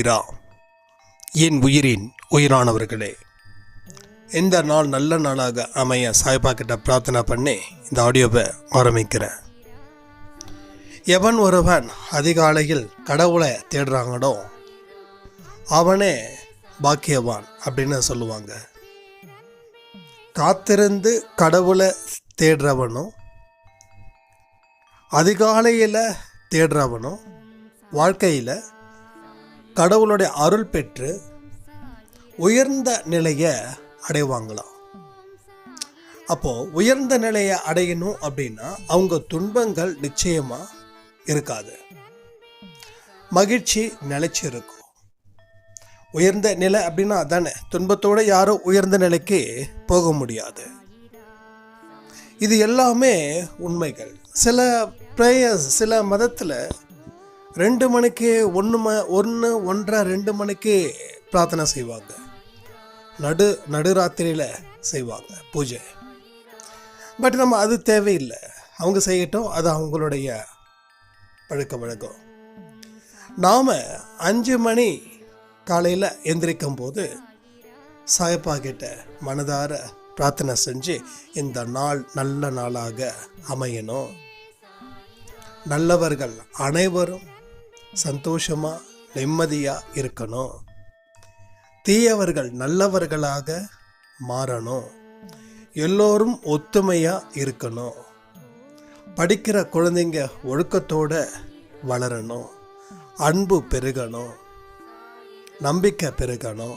சைரா என் உயிரின் உயிரானவர்களே இந்த நாள் நல்ல நாளாக அமைய சாய்பா கிட்ட பிரார்த்தனை பண்ணி இந்த ஆடியோவை ஆரம்பிக்கிறேன். எவன் ஒருவன் அதிகாலையில் கடவுளை தேடுறாங்களோ அவனே பாக்கியவான் அப்படின்னு சொல்லுவாங்க. காத்திருந்து கடவுளை தேடுறவனும் அதிகாலையில் தேடுறவனும் வாழ்க்கையில் கடவுளுடைய அருள் பெற்று உயர்ந்த நிலையை அடைவாங்களாம் அப்போது உயர்ந்த நிலையை அடையணும் அப்படின்னா அவங்க துன்பங்கள் நிச்சயமாக இருக்காது. மகிழ்ச்சி நிலைச்சி இருக்கும் உயர்ந்த நிலை அப்படின்னா தானே துன்பத்தோடு யாரும் உயர்ந்த நிலைக்கு போக முடியாது. இது எல்லாமே உண்மைகள். சில ப்ரேயர்ஸ் சில மதத்தில் ரெண்டு மணிக்கு ஒன்று ம ஒன்று ஒன்றரை ரெண்டு மணிக்கு பிரார்த்தனை செய்வாங்க. நடு நடுராத்திரியில் செய்வாங்க பூஜை. பட் நம்ம அது தேவையில்லை. அவங்க செய்யட்டும் அது அவங்களுடைய பழக்க வழக்கம். நாம் அஞ்சு மணி காலையில் எந்திரிக்கும் போது சாயப்பா கிட்ட மனதார பிரார்த்தனை செஞ்சு இந்த நாள் நல்ல நாளாக அமையணும். நல்லவர்கள் அனைவரும் சந்தோஷமாக நிம்மதியாக இருக்கணும். தீயவர்கள் நல்லவர்களாக மாறணும். எல்லோரும் ஒத்துமையாக இருக்கணும். படிக்கிற குழந்தைங்க ஒழுக்கத்தோட வளரணும். அன்பு பெருகணும். நம்பிக்கை பெருகணும்.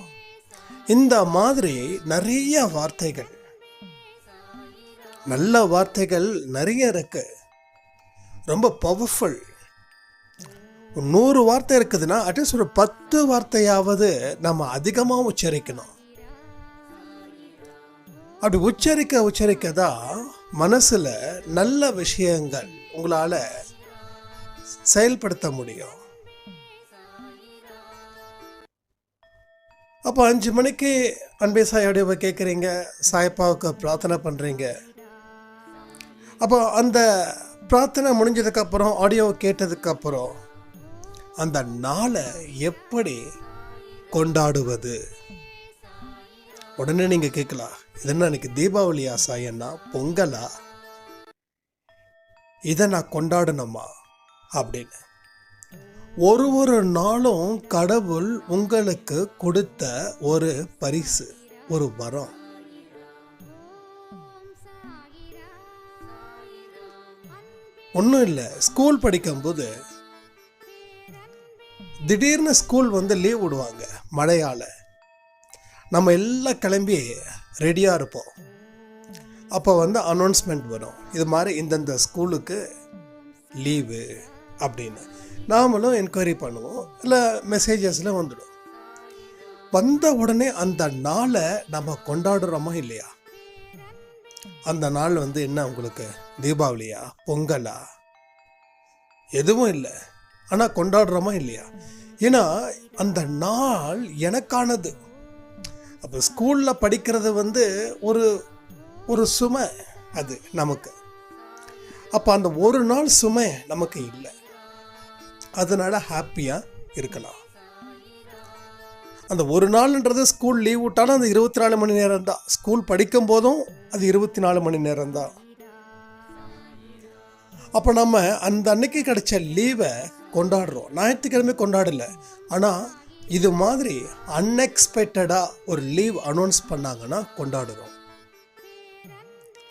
இந்த மாதிரி நிறைய வார்த்தைகள் நல்ல வார்த்தைகள் நிறைய இருக்கு. ரொம்ப பவர்ஃபுல் நூறு வார்த்தை இருக்குதுன்னா அட்லீஸ்ட் ஒரு பத்து வார்த்தையாவது நம்ம அதிகமாக உச்சரிக்கணும். அப்படி உச்சரிக்க உச்சரிக்க தான் மனசில் நல்ல விஷயங்கள் உங்களால் செயல்படுத்த முடியும். அப்போ அஞ்சு மணிக்கு அன்பே சாயோடைய கேட்குறீங்க சாயப்பாவுக்கு பிரார்த்தனை பண்ணுறீங்க அப்போ அந்த பிரார்த்தனை முடிஞ்சதுக்கப்புறம் ஆடியோ கேட்டதுக்கப்புறம் அந்த நாளை எப்படி கொண்டாடுவது? உடனே நீங்கள் கேட்கலாம். இது எனக்கு இன்னைக்கு ஆசாயன்னா பொங்கலா? இதை நான் கொண்டாடணுமா? அப்படின்னு. ஒரு ஒரு நாளும் கடவுள் உங்களுக்கு கொடுத்த ஒரு பரிசு ஒரு வரம். ஒன்றும் இல்லை ஸ்கூல் படிக்கும்போது திடீர்னு ஸ்கூல் வந்து லீவ் விடுவாங்க மழையால். நம்ம எல்லாம் கிளம்பி ரெடியாக இருப்போம். அப்போ வந்து அனௌன்ஸ்மெண்ட் வரும். இது மாதிரி இந்தந்த ஸ்கூலுக்கு லீவு அப்படின்னு. நாமளும் என்கொயரி பண்ணுவோம் இல்லை மெசேஜஸில் வந்துடும். வந்த உடனே அந்த நாளை நம்ம கொண்டாடுறோமா இல்லையா? அந்த நாள் வந்து என்ன உங்களுக்கு? தீபாவளியா? பொங்கலா? எதுவும் இல்லை. ஆனால் கொண்டாடுறோமா இல்லையா? ஏன்னா அந்த நாள் எனக்கானது. அப்போ ஸ்கூலில் படிக்கிறது வந்து ஒரு ஒரு சுமை அது நமக்கு. அப்போ அந்த ஒரு நாள் சுமை நமக்கு இல்லை. அதனால ஹாப்பியாக இருக்கலாம். அந்த ஒரு நாள்ன்றது ஸ்கூல் லீவ் விட்டாலும் அந்த இருபத்தி நாலு மணி நேரம் தான். ஸ்கூல் படிக்கும் போதும் அது இருபத்தி நாலு மணி நேரம் தான். அப்போ நம்ம அந்த அன்னைக்கு கிடைச்ச லீவை கொண்டாடுறோம். ஞாயிற்றுக்கிழமை கொண்டாடல. ஆனால் இது மாதிரி அன்எக்ஸ்பெக்டடாக ஒரு லீவ் அனௌன்ஸ் பண்ணாங்கன்னா கொண்டாடுறோம்.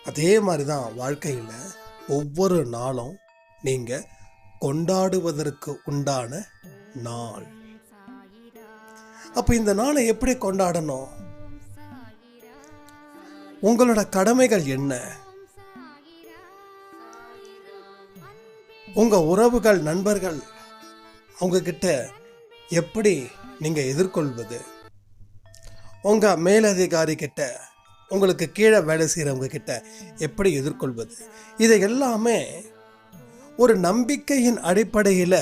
அதே மாதிரி தான் வாழ்க்கையில் ஒவ்வொரு நாளும் நீங்கள் கொண்டாடுவதற்கு உண்டான நாள். அப்போ இந்த நாளை எப்படி கொண்டாடணும்? உங்களோட கடமைகள் என்ன? உங்கள் உறவுகள் நண்பர்கள் அவங்கக்கிட்ட எப்படி நீங்கள் எதிர்கொள்வது? உங்கள் மேலதிகாரி கிட்ட உங்களுக்கு கீழே வேலை செய்கிறவங்க கிட்ட எப்படி எதிர்கொள்வது? இதை எல்லாமே ஒரு நம்பிக்கையின் அடிப்படையில்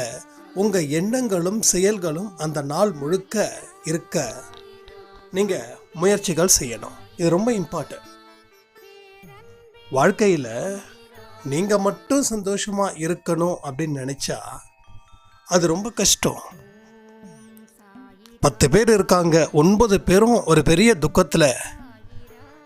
உங்கள் எண்ணங்களும் செயல்களும் அந்த நாள் முழுக்க இருக்க நீங்கள் முயற்சிகள் செய்யணும். இது ரொம்ப இம்பார்ட்டன்ட் வாழ்க்கையில் நீங்கள் மட்டும் சந்தோஷமாக இருக்கணும் அப்படின்னு நினச்சா அது ரொம்ப கஷ்டம். பத்து பேர் இருக்காங்க ஒன்பது பேரும் ஒரு பெரிய துக்கத்தில்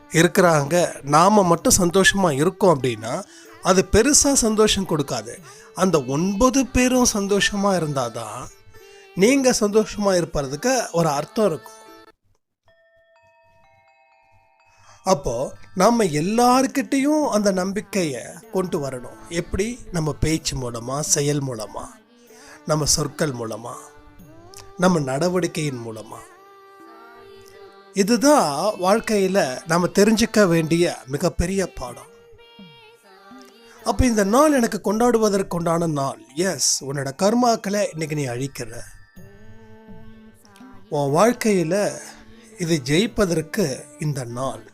இருக்கிறாங்க. நாம் மட்டும் சந்தோஷமாக இருக்கோம் அப்படின்னா அது பெருசாக சந்தோஷம் கொடுக்காது. அந்த ஒன்பது பேரும் சந்தோஷமா இருந்தாதான் நீங்கள் சந்தோஷமா இருப்பதுக்கு ஒரு அர்த்தம் இருக்கும். அப்போ நம்ம எல்லார்கிட்டேயும் அந்த நம்பிக்கையை கொண்டு வரணும். எப்படி? நம்ம பேச்சு மூலமா செயல் மூலமா நம்ம சொற்கள் மூலமா நம்ம நடவடிக்கையின் மூலமா. இதுதான் வாழ்க்கையில் நம்ம தெரிஞ்சுக்க வேண்டிய மிகப்பெரிய பாடம். அப்போ இந்த நாள் எனக்கு கொண்டாடுவதற்குண்டான நாள். எஸ் உன்னோட கர்மாக்களை இன்னைக்கு நீ அழிக்கிற. உன் வாழ்க்கையில் இது ஜெயிப்பதற்கு இந்த நாள்.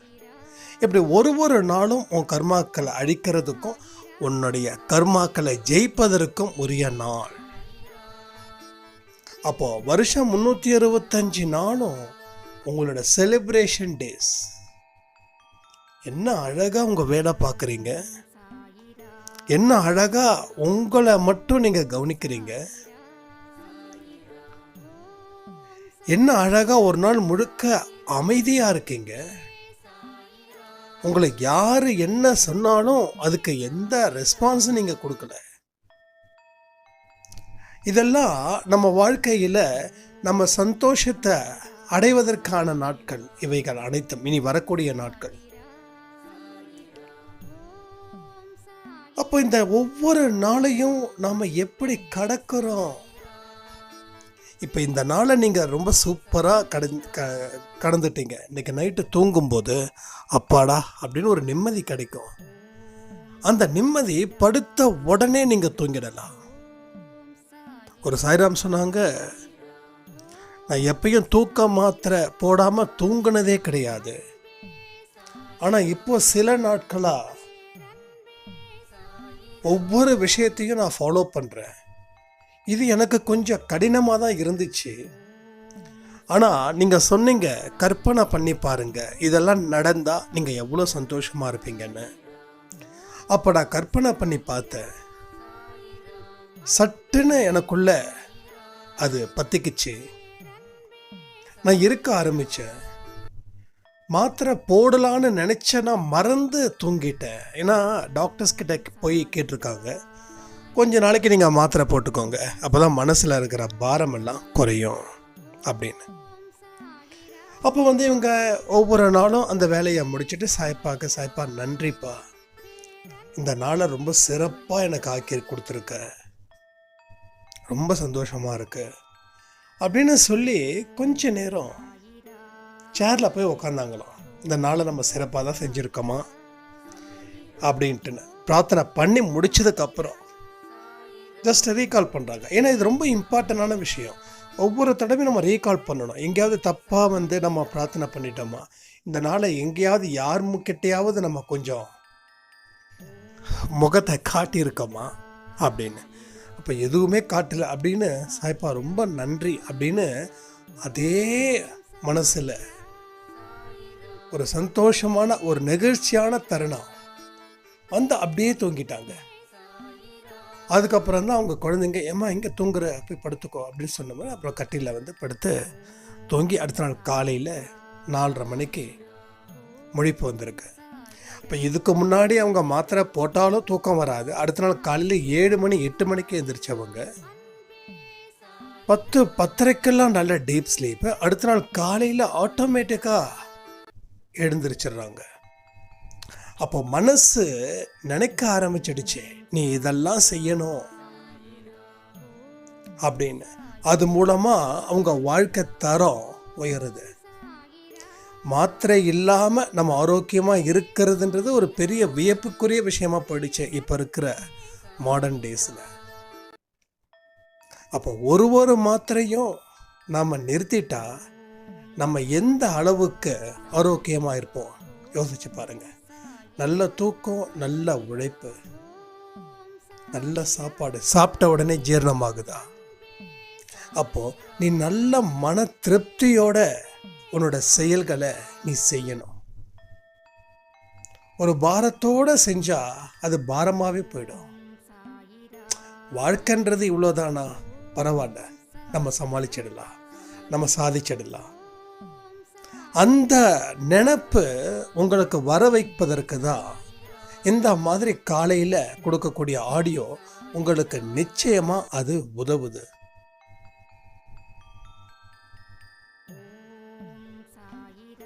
இப்படி ஒரு ஒரு நாளும் உன் கர்மாக்களை அழிக்கிறதுக்கும் உன்னுடைய கர்மாக்களை ஜெயிப்பதற்கும் உரிய நாள். அப்போ வருஷம் முந்நூற்றி அறுபத்தஞ்சு நாளும் உங்களோட செலிப்ரேஷன் டேஸ் என்ன அழகாக உங்கள் வேலை பார்க்குறீங்க? என்ன அழகாக உங்களை மட்டும் நீங்கள் கவனிக்கிறீங்க? என்ன அழகாக ஒரு நாள் முழுக்க அமைதியாக இருக்கீங்க? உங்களை யார் என்ன சொன்னாலும் அதுக்கு எந்த ரெஸ்பான்ஸும் நீங்கள் கொடுக்கல. இதெல்லாம் நம்ம வாழ்க்கையில் நம்ம சந்தோஷத்தை அடைவதற்கான நாட்கள். இவைகள் அனைத்தும் இனி வரக்கூடிய நாட்கள். அப்போ இந்த ஒவ்வொரு நாளையும் நாம் எப்படி கடக்கிறோம்? இப்போ இந்த நாளை நீங்கள் ரொம்ப சூப்பராக கடந் க கடந்துட்டீங்க. இன்னைக்கு நைட்டு தூங்கும்போது அப்பாடா அப்படின்னு ஒரு நிம்மதி கிடைக்கும். அந்த நிம்மதி படுத்த உடனே நீங்கள் தூங்கிடலாம். ஒரு சாய்ராம் சொன்னாங்க நான் எப்பயும் தூக்க மாத்திரை போடாமல் தூங்கினதே கிடையாது. ஆனால் இப்போ சில நாட்களாக ஒவ்வொரு விஷயத்தையும் நான் ஃபாலோ பண்ணுறேன் இது எனக்கு கொஞ்சம் கடினமாக தான் இருந்துச்சு. ஆனால் நீங்கள் சொன்னீங்க கற்பனை பண்ணி பாருங்க. இதெல்லாம் நடந்தால் நீங்கள் எவ்வளோ சந்தோஷமாக இருப்பீங்கன்னு. அப்போ நான் கற்பனை பண்ணி பார்த்தேன். சட்டுன்னு எனக்குள்ள அது பற்றிக்குச்சு நான் இருக்க ஆரம்பித்தேன் மாத்திரை போடலான்னு நினச்சேன்னா மறந்து தூங்கிட்டேன். ஏன்னா டாக்டர்ஸ் கிட்ட போய் கேட்டிருக்காங்க. கொஞ்ச நாளைக்கு நீங்கள் மாத்திரை போட்டுக்கோங்க. அப்போ தான் மனசில் இருக்கிற பாரமெல்லாம் குறையும் அப்படின்னு. அப்போ வந்து இவங்க ஒவ்வொரு நாளும் அந்த வேலையை முடிச்சுட்டு சாய்ப்பாக்க சாய்ப்பா நன்றிப்பா. இந்த நாளை ரொம்ப சிறப்பாக எனக்கு ஆக்கி கொடுத்துருக்க. ரொம்ப சந்தோஷமாக இருக்கு. அப்படின்னு சொல்லி கொஞ்ச நேரம் சேரில் போய் உக்காந்தாங்களாம். இந்த நாளை நம்ம சிறப்பாக தான் செஞ்சுருக்கோமா? அப்படின்ட்டுன்னு. பிரார்த்தனை பண்ணி முடிச்சதுக்கப்புறம் ஜஸ்ட் ரீகால் பண்ணுறாங்க ஏன்னா இது ரொம்ப இம்பார்ட்டண்டான விஷயம். ஒவ்வொரு தடவையும் நம்ம ரீகால் பண்ணணும். எங்கேயாவது தப்பாக வந்து நம்ம பிரார்த்தனை பண்ணிட்டோமா? இந்த நாளை எங்கேயாவது யார் கிட்டேயாவது நம்ம கொஞ்சம் முகத்தை காட்டியிருக்கோமா? அப்படின்னு. அப்போ எதுவுமே காட்டலை அப்படின்னு சாய்ப்பா ரொம்ப நன்றி அப்படின்னு அதே மனசில் ஒரு சந்தோஷமான ஒரு நெகிழ்ச்சியான தருணம். வந்து அப்படியே தூங்கிட்டாங்க. அதுக்கப்புறம் தான் அவங்க குழந்தைங்க ஏமா எங்கே தூங்குற? போய் படுத்துக்கோ அப்படின்னு சொன்னோம்னா அப்புறம் கட்டியில் வந்து படுத்து தூங்கி அடுத்த நாள் காலையில் நாலரை மணிக்கு முழிப்பு வந்திருக்கு. இப்போ இதுக்கு முன்னாடி அவங்க மாத்திரை போட்டாலும் தூக்கம் வராது. அடுத்த நாள் காலையில் ஏழு மணி எட்டு மணிக்கு எழுந்திரிச்சவங்க பத்து பத்தரைக்கெல்லாம் நல்ல டீப் ஸ்லீப்பு. அடுத்த நாள் காலையில் ஆட்டோமேட்டிக்காக எழுந்திரிச்சிடுறாங்க. அப்போ மனசு நினைக்க ஆரம்பிச்சிடுச்சு நீ இதெல்லாம் செய்யணும் அப்படின்னு. அது மூலமா அவங்க வாழ்க்கை தரம் உயருது. மாத்திரை இல்லாம நம்ம ஆரோக்கியமா இருக்கிறதுன்றது ஒரு பெரிய வியப்புக்குரிய விஷயமா போயிடுச்சு இப்ப இருக்கிற மாடர்ன் டேஸ்ல அப்போ ஒரு ஒரு மாத்திரையும் நாம நிறுத்திட்டா நம்ம எந்த அளவுக்கு ஆரோக்கியமா இருப்போம்? யோசிச்சு பாருங்கள் நல்ல தூக்கம் நல்ல உழைப்பு நல்ல சாப்பாடு சாப்பிட்ட உடனே ஜீரணமாகுதா? அப்போ நீ நல்ல மன திருப்தியோட உன்னோட செயல்களை நீ செய்யணும். ஒரு பாரத்தோட செஞ்சா அது பாரமாகவே போயிடும். வாழ்க்கைன்றது இவ்வளோதானா பரவாயில்ல. நம்ம சமாளிச்சிடலாம். நம்ம சாதிச்சிடலாம். அந்த நினப்பு உங்களுக்கு வர வைப்பதற்கு தான் இந்த மாதிரி காலையில் கொடுக்கக்கூடிய ஆடியோ உங்களுக்கு நிச்சயமாக அது உதவுது.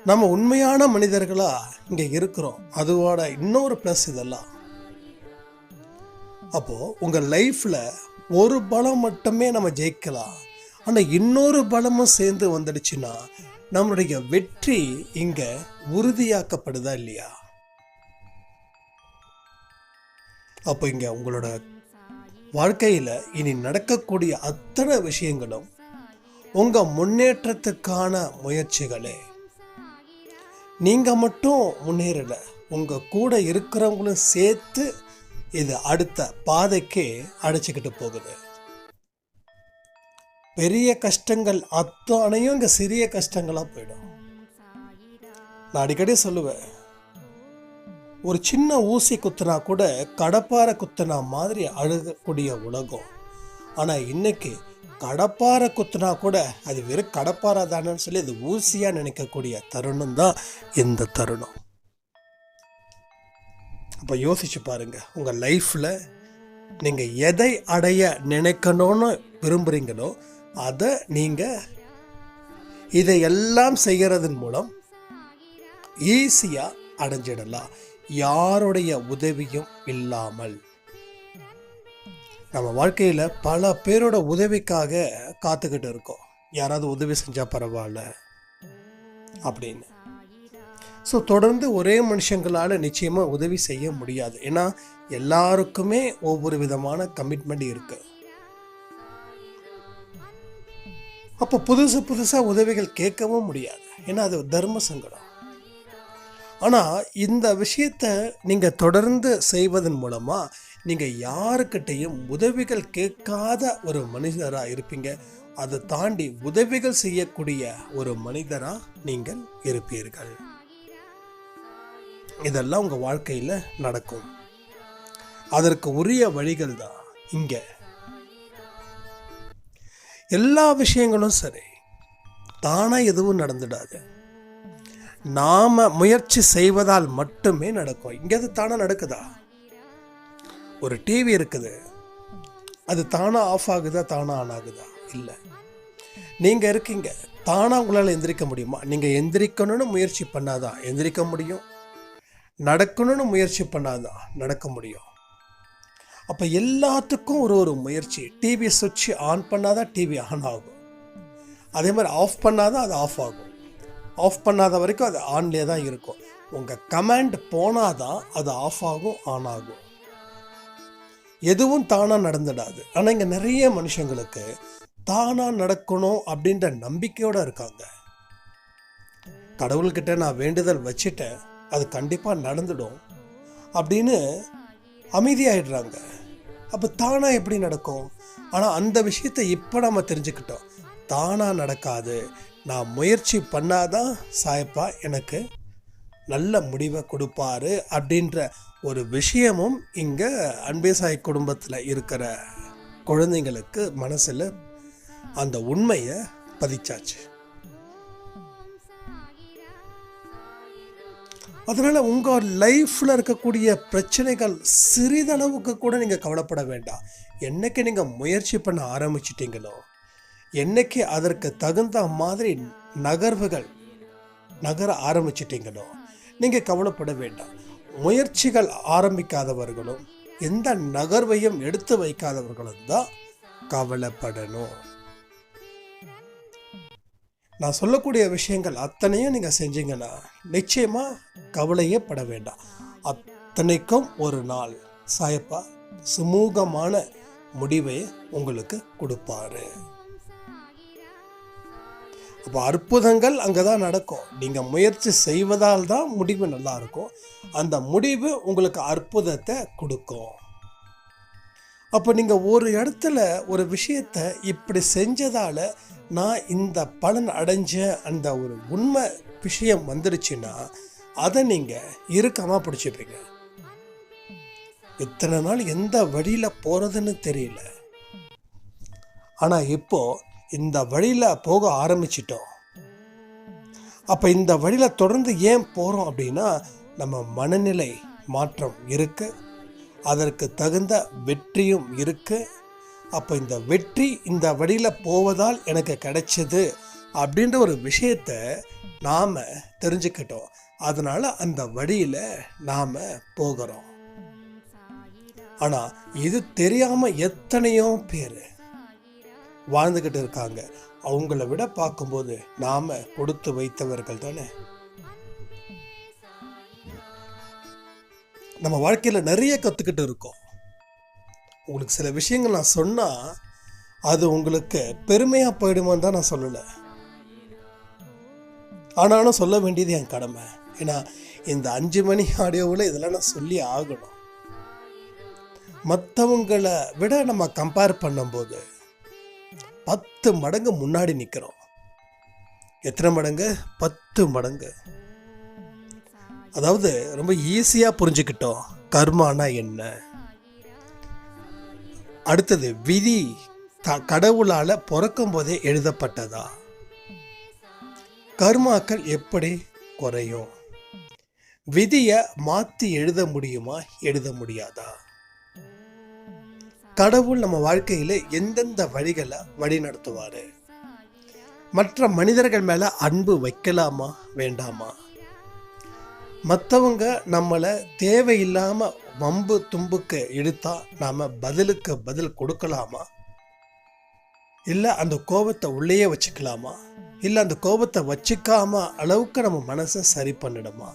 நம்ம உண்மையான மனிதர்களா இங்கே இருக்கிறோம். அதுவோட இன்னொரு ப்ளஸ் இதெல்லாம். அப்போ உங்கள் லைஃப்ல ஒரு பலம் மட்டுமே நம்ம ஜெயிக்கலாம். ஆனால் இன்னொரு பலமும் சேர்ந்து வந்துடுச்சுன்னா நம்மளுடைய வெற்றி இங்க உறுதியாக்கப்படுதா இல்லையா? அப்போ இங்க உங்களோட வாழ்க்கையில இனி நடக்கக்கூடிய அத்தனை விஷயங்களும் உங்க முன்னேற்றத்துக்கான முயற்சிகளே. நீங்க மட்டும் முன்னேறல உங்க கூட இருக்கிறவங்களும் சேர்த்து இது அடுத்த பாதைக்கு அடைச்சிக்கிட்டு போகுது. பெரிய கஷ்டங்கள் அத்தனையும் இங்கே சிறிய கஷ்டங்களாக போயிடும். நான் அடிக்கடி சொல்லுவேன் ஒரு சின்ன ஊசி குத்துனா கூட கடப்பாரை குத்துனா மாதிரி அழுகக்கூடிய உலகம். ஆனால் இன்னைக்கு கடப்பாரை குத்துனா கூட அது வெறும் கடப்பாரை தானேன்னு சொல்லி அது ஊசியாக நினைக்கக்கூடிய தருணம் தான் இந்த தருணம். அப்போ யோசிச்சு பாருங்க உங்கள் லைஃப்பில் நீங்கள் எதை அடைய நினைக்கணும்னு விரும்புகிறீங்களோ அதை நீங்க இதையெல்லாம் செய்கிறதன் மூலம் ஈஸியாக அடைஞ்சிடலாம். யாருடைய உதவியும் இல்லாமல். நம்ம வாழ்க்கையில் பல பேரோட உதவிக்காக காத்துக்கிட்டு இருக்கோம். யாராவது உதவி செஞ்சால் பரவாயில்ல அப்படின்னு. ஸோ தொடர்ந்து ஒரே மனுஷங்களால் நிச்சயமாக உதவி செய்ய முடியாது. ஏன்னா எல்லாருக்குமே ஒவ்வொரு விதமான கமிட்மெண்ட் இருக்குது அப்போ புதுசு புதுசாக உதவிகள் கேட்கவும் முடியாது. ஏன்னா அது தர்ம சங்கடம். ஆனால் இந்த விஷயத்தை நீங்கள் தொடர்ந்து செய்வதன் மூலமாக நீங்கள் யாருக்கிட்டையும் உதவிகள் கேட்காத ஒரு மனிதராக இருப்பீங்க. அதை தாண்டி உதவிகள் செய்யக்கூடிய ஒரு மனிதராக நீங்கள் இருப்பீர்கள். இதெல்லாம் உங்கள் வாழ்க்கையில் நடக்கும். அதற்கு உரிய வழிகள் தான் இங்கே. எல்லா விஷயங்களும் சரி. தானாக எதுவும் நடந்துடாது. நாம் முயற்சி செய்வதால் மட்டுமே நடக்கும். இங்க அது நடக்குதா? ஒரு டிவி இருக்குது. அது தானாக ஆஃப் ஆகுதா? தானாக ஆன் ஆகுதா? இல்லை. நீங்கள் இருக்கீங்க. தானாக உங்களால் எந்திரிக்க முடியுமா? நீங்கள் எந்திரிக்கணும்னு முயற்சி பண்ணாதான் எந்திரிக்க முடியும். நடக்கணும்னு முயற்சி பண்ணாதான் நடக்க முடியும். அப்போ எல்லாத்துக்கும் ஒரு ஒரு முயற்சி. டிவி சுவிட்ச் ஆன் பண்ணால் தான் டிவி ஆன் ஆகும். அதே மாதிரி ஆஃப் பண்ணால் தான் அது ஆஃப் ஆகும். ஆஃப் பண்ணாத வரைக்கும் அது ஆன்லேயே தான் இருக்கும். உங்கள் கமாண்ட் போனால் தான் அது ஆஃப் ஆகும் ஆன் ஆகும். எதுவும் தானாக நடந்துடாது. ஆனால் இங்கே நிறைய மனுஷங்களுக்கு தானாக நடக்கணும் அப்படின்ற நம்பிக்கையோடு இருக்காங்க. கடவுள்கிட்ட நான் வேண்டுதல் வச்சுட்டேன் அது கண்டிப்பாக நடந்துடும். அப்படின்னு அமைதியாகிடுறாங்க அப்போ தானாக எப்படி நடக்கும்? ஆனால் அந்த விஷயத்தை இப்போ நம்ம தெரிஞ்சுக்கிட்டோம். தானாக நடக்காது. நான் முயற்சி பண்ணாதான் சாயப்பா எனக்கு நல்ல முடிவை கொடுப்பாரு அப்படின்ற ஒரு விஷயமும் இங்கே அன்பே சாய் குடும்பத்தில் இருக்கிற குழந்தைங்களுக்கு மனசில் அந்த உண்மையை பதிச்சாச்சு. அதனால் உங்கள் லைஃப்பில் இருக்கக்கூடிய பிரச்சனைகள் சிறிதளவுக்கு கூட நீங்கள் கவலைப்பட வேண்டாம். என்னைக்கு நீங்கள் முயற்சி பண்ண ஆரம்பிச்சிட்டிங்களோ என்னைக்கு அதற்கு தகுந்த மாதிரி நகர்வுகள் நகர ஆரம்பிச்சிட்டிங்களோ நீங்கள் கவலைப்பட வேண்டாம். முயற்சிகள் ஆரம்பிக்காதவர்களும் எந்த நகர்வையும் எடுத்து வைக்காதவர்களும் தான் கவலைப்படணும். நான் சொல்லக்கூடிய விஷயங்கள் அத்தனையும் நீங்கள் செஞ்சீங்கன்னா நிச்சயமாக கவலையே பட வேண்டாம். அத்தனைக்கும் ஒரு நாள். சாயப்பா சுமூகமான முடிவை உங்களுக்கு கொடுப்பாரு. அப்போ அற்புதங்கள் அங்கே தான் நடக்கும். நீங்கள் முயற்சி செய்வதால் தான் முடிவு நல்லாயிருக்கும் அந்த முடிவு உங்களுக்கு அற்புதத்தை கொடுக்கும். அப்போ நீங்கள் ஒரு இடத்துல ஒரு விஷயத்தை இப்படி செஞ்சதால் நான் இந்த பலன் அடைஞ்ச அந்த ஒரு உண்மை விஷயம் வந்துடுச்சுன்னா அதை நீங்கள் இறுக்கமாக பிடிச்சிப்பீங்க. இத்தனை நாள் எந்த வழியில் போகிறதுன்னு தெரியல. ஆனால் இப்போது இந்த வழியில் போக ஆரம்பிச்சிட்டோம். அப்போ இந்த வழியில் தொடர்ந்து ஏன் போகிறோம் அப்படின்னா நம்ம மனநிலை மாற்றம் இருக்குது அதற்கு தகுந்த வெற்றியும் இருக்கு. அப்போ இந்த வெற்றி இந்த வழியில் போவதால் எனக்கு கிடைச்சது அப்படின்ற ஒரு விஷயத்த நாம் தெரிஞ்சுக்கிட்டோம். அதனால் அந்த வழியில் நாம் போகிறோம். ஆனால் இது தெரியாமல் எத்தனையோ பேர் வாழ்ந்துக்கிட்டு இருக்காங்க. அவங்கள விட பார்க்கும்போது நாம் கொடுத்து வைத்தவர்கள் தானே? நம்ம வாழ்க்கையில் நிறைய கற்றுக்கிட்டு இருக்கோம். உங்களுக்கு சில விஷயங்கள் நான் சொன்னால் அது உங்களுக்கு பெருமையாக போயிடுமான்னு தான் நான் சொல்லலை. ஆனாலும் சொல்ல வேண்டியது என் கடமை. ஏன்னா இந்த அஞ்சு மணி ஆடியோவில் இதெல்லாம் நான் சொல்லி ஆகணும். மற்றவங்களை விட நம்ம கம்பேர் பண்ணும்போது பத்து மடங்கு முன்னாடி நிற்கிறோம் எத்தனை மடங்கு? பத்து மடங்கு. அதாவது ரொம்ப ஈஸியாக புரிஞ்சுக்கிட்டோம். கர்மானா என்ன? அடுத்தது விதி த கடவுளால் பிறக்கும் போதே எழுதப்பட்டதா? கர்மாக்கள் எப்படி குறையும்? விதியை மாற்றி எழுத முடியுமா எழுத முடியாதா? கடவுள் நம்ம வாழ்க்கையில் எந்தெந்த வழிகளை வழி நடத்துவார் மற்ற மனிதர்கள் மேலே அன்பு வைக்கலாமா வேண்டாமா? மற்றவங்க நம்மளை தேவையில்லாமல் வம்பு தும்புக்கு எடுத்தால் நாம் பதிலுக்கு பதில் கொடுக்கலாமா? இல்லை அந்த கோபத்தை உள்ளேயே வச்சுக்கலாமா? இல்லை அந்த கோபத்தை வச்சுக்காம அளவுக்கு நம்ம மனசை சரி பண்ணிடுமா?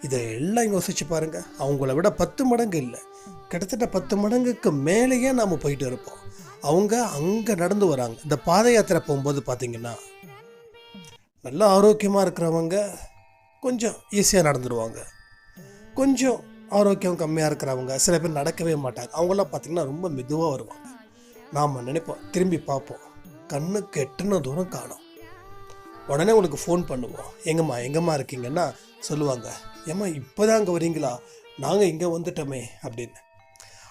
இதை எல்லாம் யோசிச்சு பாருங்க. அவங்கள விட பத்து மடங்கு இல்லை. கிட்டத்தட்ட பத்து மடங்குக்கு மேலேயே நாம் போயிட்டு இருப்போம். அவங்க அங்கே நடந்து வராங்க. இந்த பாத யாத்திரை போகும்போது பார்த்தீங்கன்னா நல்ல ஆரோக்கியமாக இருக்கிறவங்க கொஞ்சம் ஈஸியாக நடந்துடுவாங்க கொஞ்சம் ஆரோக்கியம் கம்மியாக இருக்கிறவங்க சில பேர் நடக்கவே மாட்டாங்க. அவங்களாம் பார்த்திங்கன்னா ரொம்ப மெதுவாக வருவாங்க. நாம் நினைப்போம் திரும்பி பார்ப்போம் கண்ணுக்கு எட்டுன தூரம் காணும். உடனே உங்களுக்கு ஃபோன் பண்ணுவோம். எங்கம்மா எங்கம்மா இருக்கீங்கன்னா? சொல்லுவாங்க. ஏம்மா இப்போதான் அங்கே வரீங்களா நாங்கள் இங்கே வந்துட்டோமே அப்படின்னு.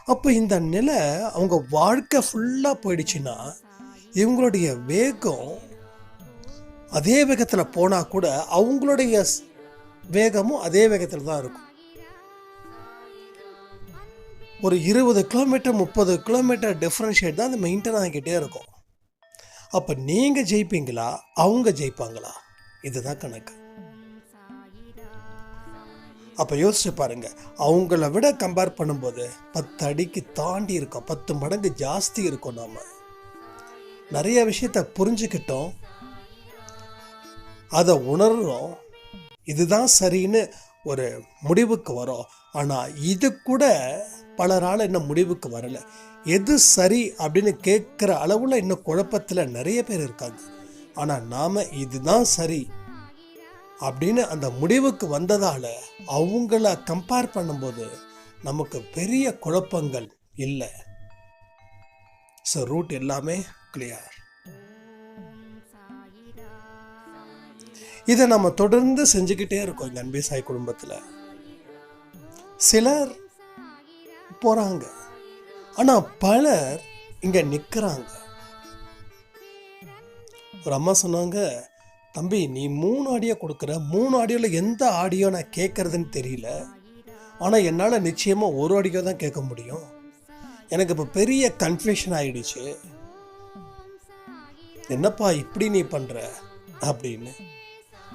அப்போ இந்த நிலை அவங்க வாழ்க்கை ஃபுல்லாக போயிடுச்சுன்னா இவங்களுடைய வேகம் அதே வேகத்தில் போனால் கூட அவங்களுடைய வேகமும் அதே வேகத்தில் தான் இருக்கும். ஒரு இருபது கிலோமீட்டர் முப்பது கிலோமீட்டர் டிஃப்ரென்ஷியேட் தான் அது மெயின்டைன் ஆகிக்கிட்டே இருக்கும். அப்போ நீங்கள் ஜெயிப்பீங்களா? அவங்க ஜெயிப்பாங்களா? இதுதான் கணக்கு. அப்போ யோசிச்சு பாருங்க. அவங்கள விட கம்பேர் பண்ணும்போது பத்து அடிக்கு தாண்டி இருக்கோம். பத்து மடங்கு ஜாஸ்தி இருக்கும் நாம். நிறைய விஷயத்த புரிஞ்சுக்கிட்டோம். அதை உணர்றோம். இதுதான் சரின்னு ஒரு முடிவுக்கு வரும். ஆனால் இது கூட பலரால் இன்னும் முடிவுக்கு வரல. எது சரி அப்படின்னு கேட்குற அளவில் இன்னும் குழப்பத்தில் நிறைய பேர் இருக்காங்க. ஆனால் நாம் இதுதான் சரி அப்படின்னு அந்த முடிவுக்கு வந்ததால் அவங்கள கம்பேர் பண்ணும்போது நமக்கு பெரிய குழப்பங்கள் இல்லை. ஸோ ரூட் எல்லாமே கிளியர் இதை நம்ம தொடர்ந்து செஞ்சுக்கிட்டே இருக்கோம் எங்கள் அன்பே சாய் குடும்பத்தில். சிலர் போகிறாங்க ஆனால் பலர் இங்கே நிற்கிறாங்க ஒரு அம்மா சொன்னாங்க தம்பி நீ மூணு ஆடியோ கொடுக்குற. மூணு ஆடியோவில் எந்த ஆடியோ நான் கேட்குறதுன்னு தெரியல. ஆனால் என்னால் நிச்சயமாக ஒரு ஆடியோ தான் கேட்க முடியும். எனக்கு இப்போ பெரிய கன்ஃபியூஷன் ஆகிடுச்சு என்னப்பா இப்படி நீ பண்ணுற அப்படின்னு.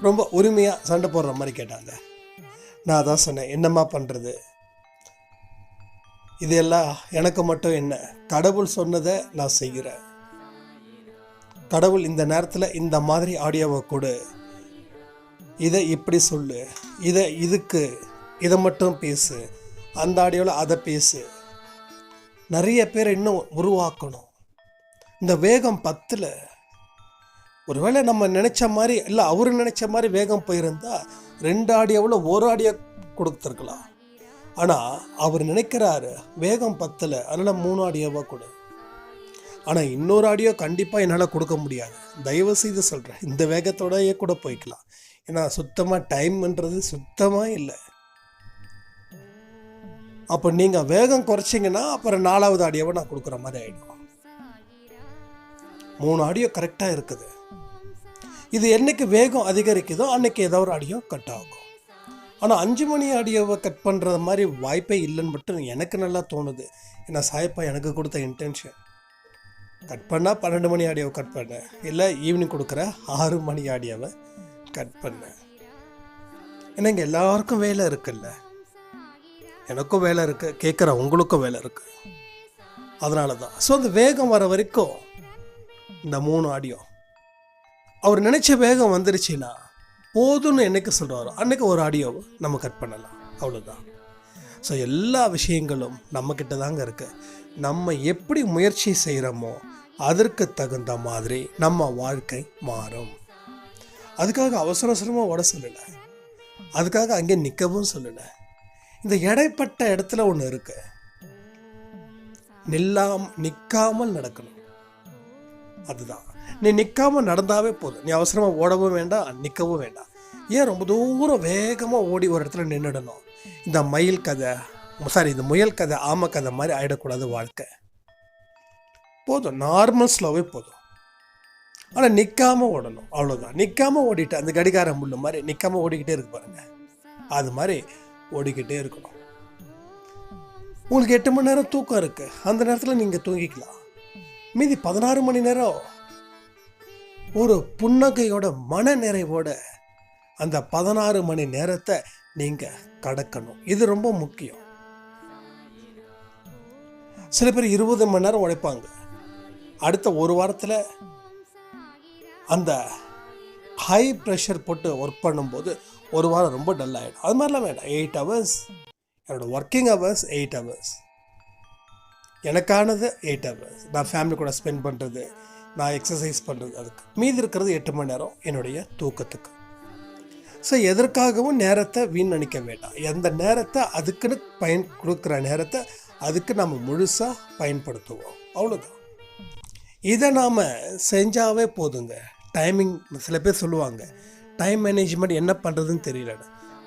ரொம்ப உரிமையாக சண்டை போடுற மாதிரி கேட்டாங்க. நான் அதான் சொன்னேன் என்னம்மா பண்ணுறது இதெல்லாம் எனக்கு மட்டும் என்ன கடவுள் சொன்னதை நான் செய்கிறேன். கடவுள் இந்த நேரத்தில் இந்த மாதிரி ஆடியோவை கொடு. இதை இப்படி சொல்லு இதை இதுக்கு இதை மட்டும் பேசு அந்த ஆடியோவில் அதை பேசு. நிறைய பேர் இன்னும் உருவாக்கணும். இந்த வேகம் பத்தில் ஒருவேளை நம்ம நினச்ச மாதிரி இல்லை அவர் நினச்ச மாதிரி வேகம் போயிருந்தா ரெண்டு ஆடியோவில் ஒரு ஆடியோ கொடுத்துருக்கலாம். ஆனால் அவர் நினைக்கிறாரு வேகம் பத்தலை அதனால் மூணு ஆடியோவாக கொடு. ஆனால் இன்னொரு ஆடியோ கண்டிப்பாக என்னால் கொடுக்க முடியாது. தயவு செய்து சொல்கிறேன் இந்த வேகத்தோடயே கூட போய்க்கலாம். ஏன்னா சுத்தமாக டைம்ன்றது சுத்தமாக இல்லை. அப்போ நீங்கள் வேகம் குறைச்சிங்கன்னா அப்புறம் நாலாவது ஆடியோவை நான் கொடுக்குற மாதிரி ஆகிடும் மூணு ஆடியோ கரெக்டாக இருக்குது. இது என்னைக்கு வேகம் அதிகரிக்குதோ அன்றைக்கி ஏதோ ஒரு ஆடியோ கட் ஆகும். ஆனால் அஞ்சு மணி ஆடியோவை கட் பண்ணுற மாதிரி வாய்ப்பே இல்லைன்னு மட்டும் எனக்கு நல்லா தோணுது. ஏன்னா சாயப்பா எனக்கு கொடுத்த இன்டென்ஷன் கட் பண்ணால் பன்னெண்டு மணி ஆடியோவை கட் பண்ணேன் இல்லை ஈவினிங் கொடுக்குற ஆறு மணி ஆடியோவை கட் பண்ணேன் ஏன்னா இங்கே எல்லாருக்கும் வேலை இருக்குல்ல. எனக்கும் வேலை இருக்குது கேட்குற உங்களுக்கும் வேலை இருக்குது அதனால தான் ஸோ அந்த வேகம் வர வரைக்கும் இந்த மூணு ஆடியோ அவர் நினச்ச வேகம் வந்துருச்சுன்னா போதும்னு என்னைக்கு சொல்கிறாரோ அன்னைக்கு ஒரு ஆடியோவை நம்ம கட் பண்ணலாம். அவ்வளோதான் ஸோ எல்லா விஷயங்களும் நம்மக்கிட்ட தாங்க இருக்கு. நம்ம எப்படி முயற்சி செய்கிறோமோ அதற்கு தகுந்த மாதிரி நம்ம வாழ்க்கை மாறும். அதுக்காக அவசர அவசரமாக ஓட சொல்லலை. அதுக்காக அங்கே நிற்கவும் சொல்லலை. இந்த இடைப்பட்ட இடத்துல ஒன்று இருக்கு. நில்லாம் நிற்காமல் நடக்கணும். அதுதான். நீ நிற்காம நடந்தாவே போதும். நீ அவசரமாக ஓடவும் வேண்டாம் நிற்கவும் வேண்டாம் ஏன் ரொம்ப தூரம் வேகமாக ஓடி ஒரு இடத்துல நின்றுடணும் இந்த மயில் கதை சாரி இந்த முயல் கதை ஆம கதை மாதிரி ஆயிடக்கூடாது வாழ்க்கை. போதும். நார்மல் ஸ்லோவே போதும். ஆனால் நிற்காம ஓடணும். அவ்வளோதான் நிற்காம ஓடிட்டு அந்த கடிகாரம் முள்ளு மாதிரி நிற்காம ஓடிக்கிட்டே இருக்கு பாருங்க. அது மாதிரி ஓடிக்கிட்டே இருக்கணும். உங்களுக்கு எட்டு மணி நேரம் தூக்கம் இருக்குது அந்த நேரத்தில் நீங்கள் தூங்கிக்கலாம். மீதி பதினாறு மணி நேரம் ஒரு புன்னகையோட மன நிறைவோட அந்த பதினாறு மணி நேரத்தை நீங்கள் கடக்கணும். இது ரொம்ப முக்கியம். சில பேர் இருபது மணி நேரம் உழைப்பாங்க. அடுத்த ஒரு வாரத்தில் அந்த ஹை ப்ரெஷர் போட்டு ஒர்க் பண்ணும்போது ஒரு வாரம் ரொம்ப டல் ஆகிடும் அது மாதிரிலாம் வேண்டாம். எயிட் ஹவர்ஸ் என்னோட ஒர்க்கிங் ஹவர்ஸ் எயிட் ஹவர்ஸ் எனக்கானது எயிட் ஹவர்ஸ் நான் ஃபேமிலி கூட ஸ்பெண்ட் பண்ணுறது நான் எக்ஸசைஸ் பண்ணுறது அதுக்கு. மீதி இருக்கிறது எட்டு மணி நேரம் என்னுடைய தூக்கத்துக்கு. ஸோ எதற்காகவும் நேரத்தை வீணடிக்க வேண்டாம். எந்த நேரத்தை அதுக்குன்னு பயன் கொடுக்குற நேரத்தை அதுக்கு நம்ம முழுசாக பயன்படுத்துவோம். அவ்வளோதான் இதை நாம் செஞ்சாவே போதுங்க. டைமிங் சில பேர் சொல்லுவாங்க டைம் மேனேஜ்மெண்ட் என்ன பண்ணுறதுன்னு தெரியல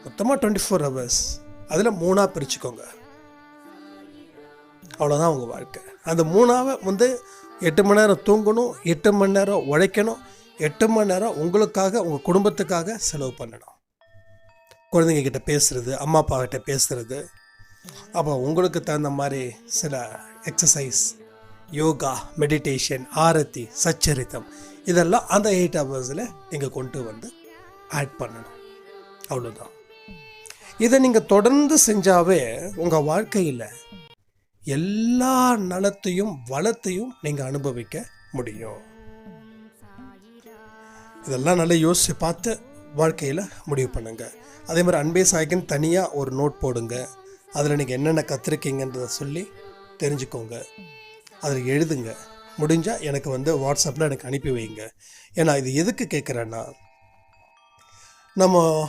மொத்தமாக டுவெண்ட்டி ஃபோர் ஹவர்ஸ் அதில் மூணாக பிரிச்சுக்கோங்க. அவ்வளோதான் உங்கள் வாழ்க்கை. அந்த மூணாவை வந்து எட்டு மணி நேரம் தூங்கணும் எட்டு மணி நேரம் உழைக்கணும் எட்டு மணி நேரம் உங்களுக்காக உங்கள் குடும்பத்துக்காக செலவு பண்ணணும். குழந்தைங்க கிட்ட பேசுறது அம்மா அப்பா கிட்ட பேசுறது. அப்போ உங்களுக்கு தகுந்த மாதிரி சில எக்ஸசைஸ் யோகா மெடிடேஷன் ஆரத்தி சச்சரித்தம் இதெல்லாம் அந்த எயிட் ஹவர்ஸில் நீங்கள் கொண்டு வந்து ஆட் பண்ணணும். அவ்வளோதான் இதை நீங்கள் தொடர்ந்து செஞ்சாவே உங்கள் வாழ்க்கையில் எல்லா நலத்தையும் வளத்தையும் நீங்கள் அனுபவிக்க முடியும். இதெல்லாம் நல்லா யோசித்து பார்த்து வாழ்க்கையில் முடிவு பண்ணுங்க. அதே மாதிரி அன்பே சாய்க்குன்னு தனியாக ஒரு நோட் போடுங்க. அதில் நீங்கள் என்னென்ன கற்றுருக்கீங்கன்றத சொல்லி தெரிஞ்சுக்கோங்க. அதில் எழுதுங்க. முடிஞ்சால் எனக்கு வந்து வாட்ஸ்அப்பில் எனக்கு அனுப்பி வைங்க. ஏன்னா இது எதுக்கு கேட்குறேன்னா நம்ம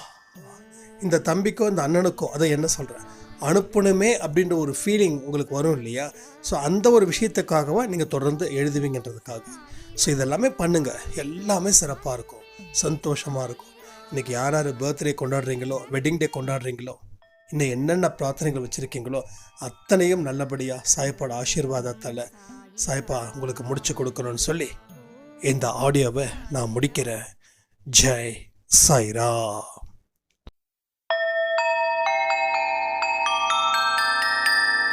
இந்த தம்பிக்கோ இந்த அண்ணனுக்கோ அதை என்ன சொல்கிறேன் அனுப்பணுமே அப்படின்ற ஒரு ஃபீலிங் உங்களுக்கு வரும் இல்லையா? ஸோ அந்த ஒரு விஷயத்துக்காகவா நீங்கள் தொடர்ந்து எழுதுவீங்கன்றதுக்காக. ஸோ இதெல்லாமே பண்ணுங்கள் எல்லாமே சிறப்பாக இருக்கும். சந்தோஷமாக இருக்கும். இன்றைக்கி யார் யார் பர்த்டே கொண்டாடுறீங்களோ வெட்டிங் டே கொண்டாடுறீங்களோ இன்னும் என்னென்ன பிரார்த்தனைகள் வச்சுருக்கீங்களோ அத்தனையும் நல்லபடியாக சாய்ப்பாட ஆசீர்வாதத்தால் சாய்ப்பா உங்களுக்கு முடிச்சு கொடுக்கணும்னு சொல்லி இந்த ஆடியோவை நான் முடிக்கிறேன். ஜெய் சாய்ரா